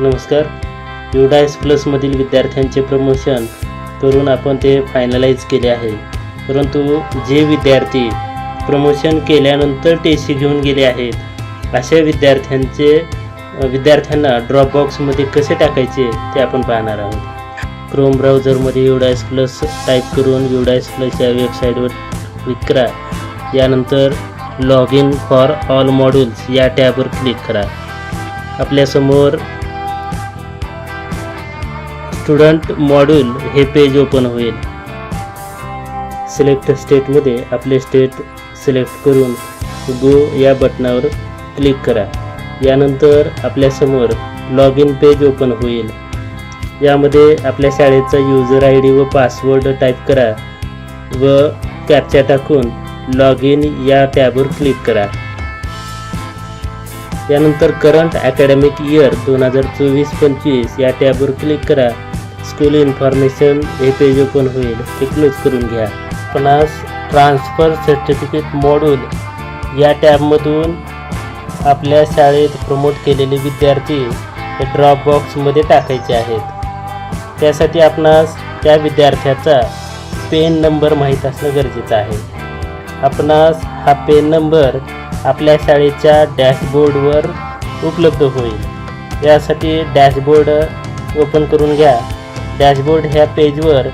नमस्कार. युडायस प्लसमधील विद्यार्थ्यांचे प्रमोशन करून आपण ते फायनलाइज केले आहे. परंतु जे विद्यार्थी प्रमोशन केल्यानंतर टेसी सी घेऊन गेले आहेत अशा विद्यार्थ्यांचे विद्यार्थ्यांना ड्रॉपबॉक्समध्ये कसे टाकायचे ते आपण पाहणार आहोत. क्रोम ब्राउझरमध्ये युडायस प्लस टाईप करून युडायस प्लस या वेबसाईटवर क्लिक करा. यानंतर log in for all modules या टॅबवर क्लिक करा. आपल्यासमोर स्टुडंट मॉड्यूल हे पेज ओपन होईल. सिलेक्ट स्टेटमध्ये आपले स्टेट सिलेक्ट करून गो या बटनावर क्लिक करा. यानंतर आपल्यासमोर लॉग इन पेज ओपन होईल. यामध्ये आपल्या शाळेचा युजर आय डी व पासवर्ड टाईप करा व कॅप्चा टाकून लॉग इन या टॅबवर क्लिक करा. यानंतर करंट अकॅडमिक इयर दोन हजार चोवीस पंचवीस या टॅबवर क्लिक करा. स्कूल इन्फॉर्मेशन येथे जे ओपन होईल ते क्लोज करून घ्या. आपणास ट्रान्सफर सर्टिफिकेट मॉड्यूल या टॅबमधून आपल्या शाळेत प्रमोट केलेले विद्यार्थी हे ड्रॉप बॉक्समध्ये टाकायचे आहेत. त्यासाठी आपणास त्या विद्यार्थ्याचा पेन नंबर माहीत असणं गरजेचं आहे. आपणास हा पेन नंबर आपल्या शाळेच्या डॅशबोर्डवर उपलब्ध होईल. यासाठी डॅशबोर्ड ओपन करून घ्या. डॅशबोर्ड ह्या पेजवर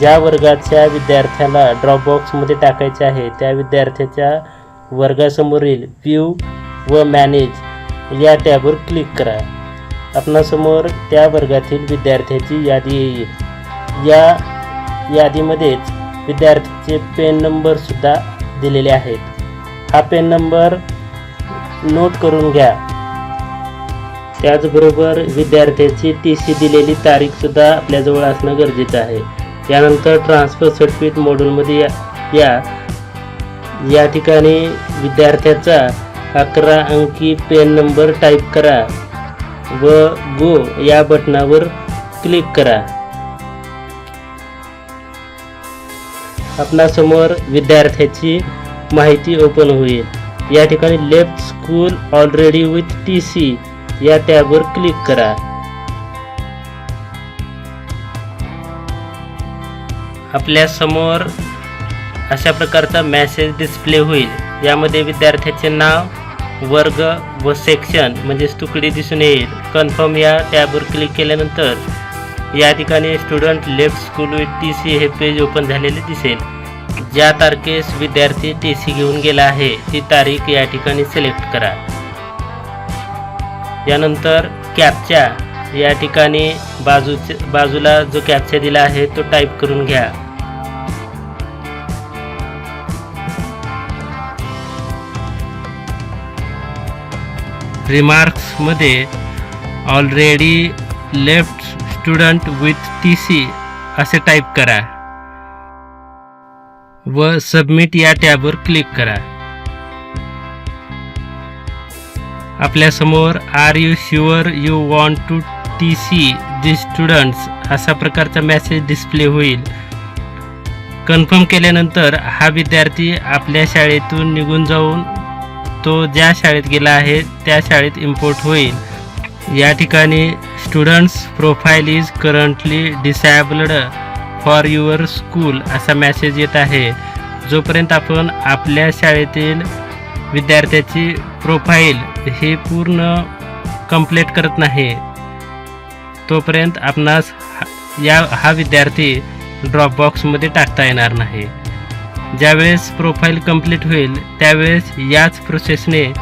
ज्या वर्गाच्या विद्यार्थ्याला ड्रॉपबॉक्समध्ये टाकायचे आहे त्या विद्यार्थ्याच्या वर्गासमोरील व्ह्यू व मॅनेज या टॅबवर क्लिक करा. आपणासमोर त्या वर्गातील विद्यार्थ्याची यादी येईल. या यादीमध्येच विद्यार्थ्याचे पेन नंबरसुद्धा दिलेले आहेत. हा पेन नंबर नोट करून घ्या. त्याचबरोबर विद्यार्थ्याची टी सी दिलेली तारीखसुद्धा आपल्याजवळ असणं गरजेचं आहे. यानंतर ट्रान्सफर सर्टिफिकेट मॉड्यूलमध्ये या या या ठिकाणी विद्यार्थ्याचा अकरा अंकी पेन नंबर टाईप करा व गो या बटनावर क्लिक करा. आपणासमोर विद्यार्थ्याची माहिती ओपन होईल. या ठिकाणी left school already with T C या टॅबवर क्लिक करा. आपल्यासमोर अशा प्रकारचा मॅसेज डिस्प्ले होईल. यामध्ये विद्यार्थ्याचे नाव वर्ग व सेक्शन म्हणजेच तुकडी दिसून येईल. कन्फर्म या टॅबवर क्लिक केल्यानंतर या ठिकाणी student left school with T C हे पेज ओपन झालेले दिसेल. ज्या तारखेस विद्यार्थी टी सी घेऊन गेला आहे ती तारीख या ठिकाणी सिलेक्ट करा. यानंतर कॅपच्या या ठिकाणी बाजूचे बाजूला जो कॅपचा दिला आहे तो टाईप करून घ्या. रिमार्क्समध्ये already left student with T C असे टाईप करा. व सबमिट या टॅबवर क्लिक करा. आपल्यासमोर are you sure you want to T C the students असा प्रकारचा मॅसेज डिस्प्ले होईल. कन्फर्म केल्यानंतर हा विद्यार्थी आपल्या शाळेतून निघून जाऊन तो ज्या शाळेत गेला आहे त्या शाळेत इम्पोर्ट होईल. या ठिकाणी students profile is currently disabled for your school असा मॅसेज येत आहे. जोपर्यंत आपण आपल्या शाळेतील विद्यार्थ्याची प्रोफाईल हे पूर्ण कंप्लीट करत नाही. तोपर्यंत आपणास हा- या हा विद्यार्थी ड्रॉपबॉक्समध्ये टाकता येणार नाही. ज्यावेळेस प्रोफाईल कंप्लीट होईल त्यावेळेस याच प्रोसेसने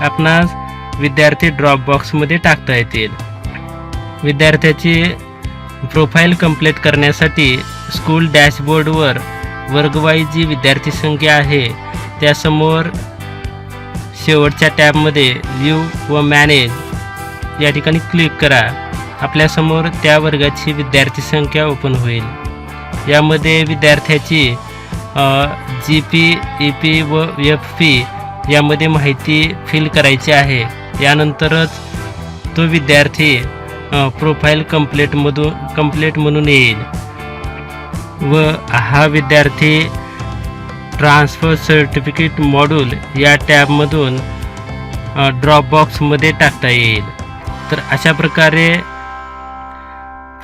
आपणास विद्यार्थी ड्रॉपबॉक्समध्ये टाकता येतील. विद्यार्थ्याची प्रोफाईल कंप्लीट करण्यासाठी स्कूल डॅशबोर्डवर वर्गवाई जी विद्यार्थी संख्या आहे. त्यासमोर शेवटच्या टॅबमध्ये व्ह्यू व मॅनेज या ठिकाणी क्लिक करा. आपल्यासमोर त्या वर्गाची विद्यार्थी संख्या ओपन होईल. यामध्ये विद्यार्थ्याची जी पी ई पी व एफ पी यामध्ये माहिती फिल करायची आहे. यानंतरच तो विद्यार्थी प्रोफाईल कंप्लेटमधून कंप्लेट म्हणून येईल. व हा विद्यार्थी ट्रान्सफर सर्टिफिकेट मॉड्यूल या टॅबमधून ड्रॉपबॉक्समध्ये टाकता येईल. तर अशा प्रकारे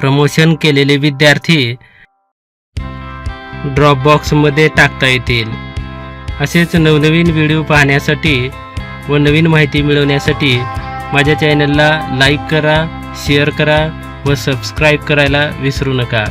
प्रमोशन केलेले विद्यार्थी ड्रॉपबॉक्समध्ये टाकता येतील. असेच नवनवीन व्हिडिओ पाहण्यासाठी व नवीन माहिती मिळवण्यासाठी माझ्या चॅनलला लाईक करा शेअर करा व सबस्क्राईब करायला विसरू नका.